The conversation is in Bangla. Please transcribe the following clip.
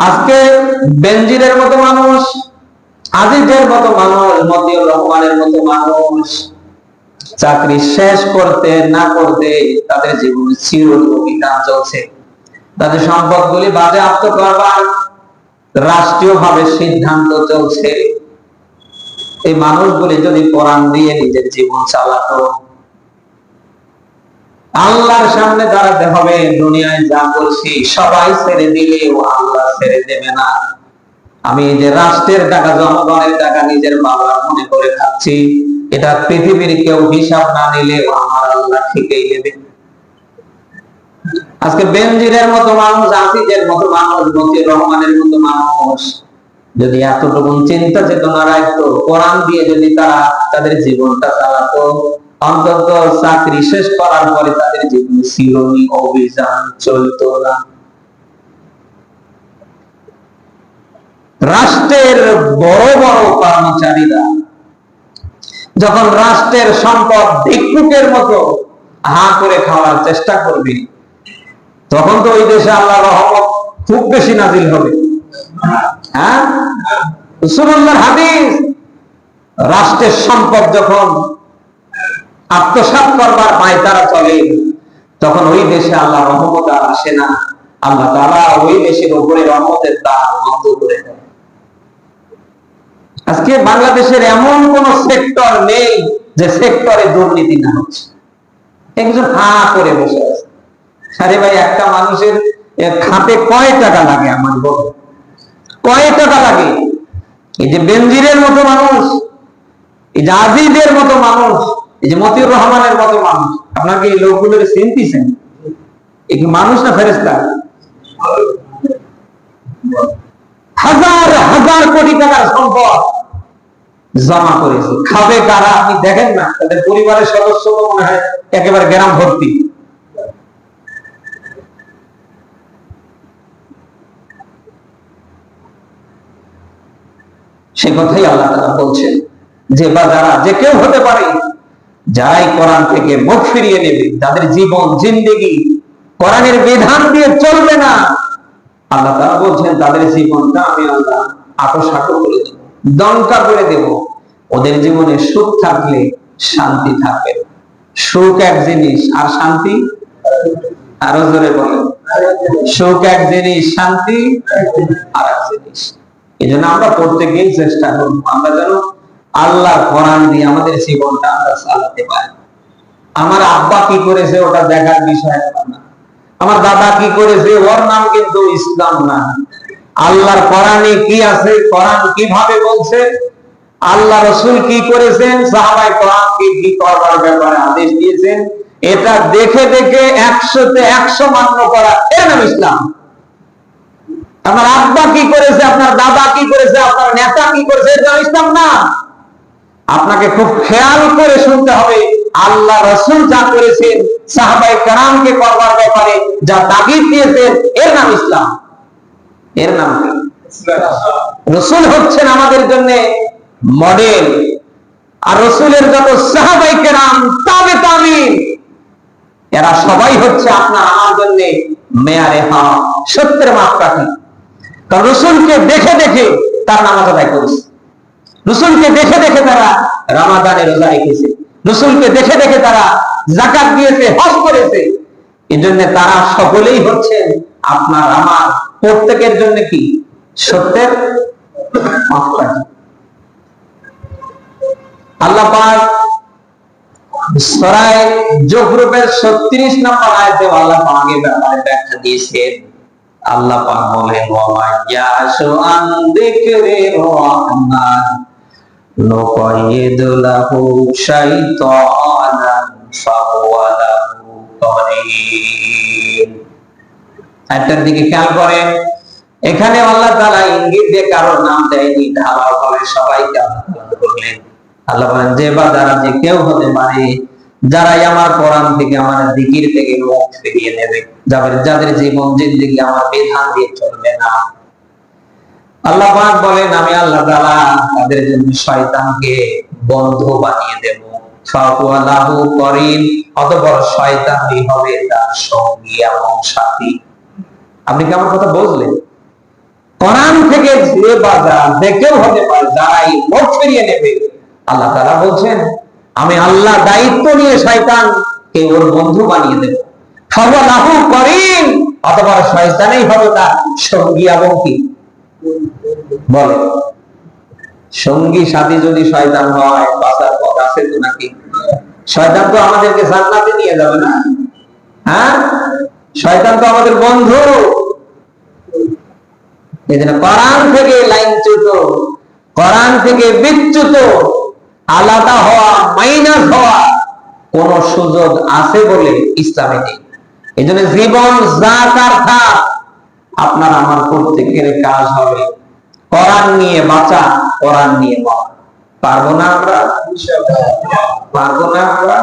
আজকে বেনজিরের মতো মানুষ, আজিজের মতো মানুষ, মতিউর রহমানের মতো মানুষ, চাকরি শেষ করতে না করতে তাদের জীবনে চিরল অভিযান চলছে। তাদের সম্পদগুলি বাজেয়াপ্ত করবার রাষ্ট্রীয় ভাবে সিদ্ধান্ত চলছে। এই মানুষগুলি যদি কোরআন দিয়ে নিজের জীবন চালাতো আল্লাহর সামনে দাঁড়াতে হবে দুনিয়ায় যা বলছি সবাই ছেড়ে দিলেও আল্লাহ ছেড়ে দেবে না। আমি যে রাষ্ট্রের টাকা, জনগণের টাকা নিজের বাবার মনে করে খাচ্ছি, এটা পৃথিবীর কেউ হিসাব না নিলেও আমার আল্লাহ ঠিকই নেবে। আজকে বেনজিরের মতো মানুষ আসিদের মতো মানুষ, মতিউর রহমানের মতো মানুষ, যদি এতটুকু চিন্তা চেতনা রাখতো, কোরআন দিয়ে যদি তারা তাদের জীবনটা চালাতো অন্তত চাকরি শেষ করার পরে তাদের জীবনে চিরনি অভিযান চলতো না। রাষ্ট্রের বড় বড় কর্মচারীরা যখন রাষ্ট্রের সম্পদ ভিক্ষুকের মতো হা করে খাওয়ার চেষ্টা করবে, তখন তো ওই দেশে আল্লাহ রহমত খুব বেশি নাজিল হবে। হ্যাঁ? সুরল্লার হাদিস। রাষ্ট্রের সম্পদ যখন আত্মসাৎ করবার পায় তারা চলে। তখন ওই দেশে আল্লাহ রহমত আর আসে না। আল্লাহ তারা ওই দেশের উপরে রহমতের দ্বার বন্ধ করে দেয় আজকে বাংলাদেশের এমন কোন সেক্টর নেই যে সেক্টরে দুর্নীতি না হচ্ছে। একজন হা করে বসে আছে। আরে ভাই, একটা মানুষের খাতে কয় টাকা লাগে আমার বলো? কয় টাকা লাগে? এই যে বেনজিরের মতো মানুষ, এই যে আজিদের মতো মানুষ এই যে মতিউর রহমানের মতো মানুষ এই মানুষ না ফেরেস্তা হাজার হাজার কোটি টাকার সম্পদ জমা করেছে। খাবে কারা? আপনি দেখেন না। তাদের পরিবারের সদস্য মনে হয় একেবারে গ্রাম ভর্তি। সে কথাই আল্লাহ তারা যে বা যারা, যে কেউ হতে পারে যারাই কোরআন থেকে মুখ ফিরিয়ে নেবে, তাদের জীবন, জিন্দেগি কোরআনের বিধান দিয়ে চলবে না। আল্লাহ তারা বলছেন, তাদের জীবনটা আমি আল্লাহ আটোসাটো করে দেব দঙ্কা করে দেব। ওদের জীবনে সুখ থাকলে শান্তি থাকবে। সুখ এক জিনিস, আর শান্তি? আরও জোরে বলেন। সুখ এক জিনিস, শান্তি? আর এক জিনিস। এই জন্য আমরা প্রত্যেকেই চেষ্টা করব, আমরা যেন আল্লাহ কোরআন দিয়ে আমাদের জীবনটা আমরা চালাতে পারি। আমার আব্বা কি করেছে ওটা দেখার বিষয় না। আমার দাদা কি করেছে ওর নাম কিন্তু ইসলাম না। আল্লাহর কোরআনে কি আছে, কোরআন কীভাবে বলছে? আল্লাহ রসুল কি করেছেন? সাহাবাই কোরআনকে কি করবার ব্যাপারে আদেশ দিয়েছেন? এটা দেখে দেখে একশোতে একশো মান্য করা এর নাম ইসলাম। আপনার আব্বা কি করেছে? আপনার দাদা কি করেছে? আপনার নেতা কি করেছে? এটা ইসলাম না। আপনাকে খুব খেয়াল করে শুনতে হবে। আল্লাহ রসুল যা করেছেন সাহাবাই কারামকে করবার ব্যাপারে যা তাগিদ দিয়েছেন, এর নাম ইসলাম। এর নাম রসুল হচ্ছেন আমাদের জন্য মডেল আর রসুলের যত সাহাবাই কেরাম, তাবে তামিন এরা সবাই হচ্ছে আপনার আমার জন্য মেয়ারে হা সত্যের মাপকাঠি। কারণ রসুলকে দেখে দেখে তার নামাজ আদায় করেছে। রসুলকে দেখে দেখে তারা রামাদানে রোজা রেখেছে। রসুলকে দেখে দেখে তারা জাকাত দিয়েছে, হজ করেছে। এই জন্য তারা সকলেই হচ্ছেন আপনার আমার। প্রত্যেকের জন্য কি? সত্যের আল্লাহ 36 নম্বর আয়াতে ব্যাপারে ব্যাখ্যা দিয়েছেন। আল্লাহ বলেন দিকে খেয়াল করেন এখানে আল্লাহ ইঙ্গিত দিয়ে নাম দেয়নি সবাইকে তাআলা আল্লাহ যে বা যারা যে কেউ হতে পারে, যারাই আমার কোরআন থেকে, আমার দিকির থেকে মুখ ফিরিয়ে নেবে, যাদের যাদের জীবন জিন্দিগি আমার বিধান দিয়ে চলবে না। আল্লাহ পাক বলেন, আমি আল্লাহ তাআলা তাদের জন্য শয়তানকে বন্ধু বানিয়ে দেব। ফাকুয়ালাহু করিন, অতঃপর শয়তানই হবে তার সঙ্গী এবং সাথী। আপনি কি আমার কথা বুঝলেন কোরআন থেকে যে বাজা যে কেউ হতে পারে যারাই মোট ফিরিয়ে নেবে, আল্লাহ তারা বলছেন, আমি আল্লাহ দায়িত্ব নিয়ে শয়তান কে ওর বন্ধু বানিয়ে দেব। ফলাহু করিম অথবা শয়তানই হবে তার সঙ্গী এবং কি? বলে। সঙ্গী, সাথী যদি শয়তান হয়, বাঁচার পথ আছে তো নাকি? শয়তান তো আমাদেরকে জান্নাতে নিয়ে যাবে না। হ্যাঁ? শয়তান তো আমাদের বন্ধু। এই কোরআন থেকে লাইনচ্যুত কোরআন থেকে বিচ্যুত, আলাদা হওয়া, মাইনাস হওয়া কোন সুযোগ আছে বলে ইসলামে নেই। এই জন্য জীবন জাকার থাক আপনার আমার প্রত্যেকের কাজ হবে। কোরআন নিয়ে বাঁচা কোরআন নিয়ে মরা। পারব না আমরা? পারব না আমরা?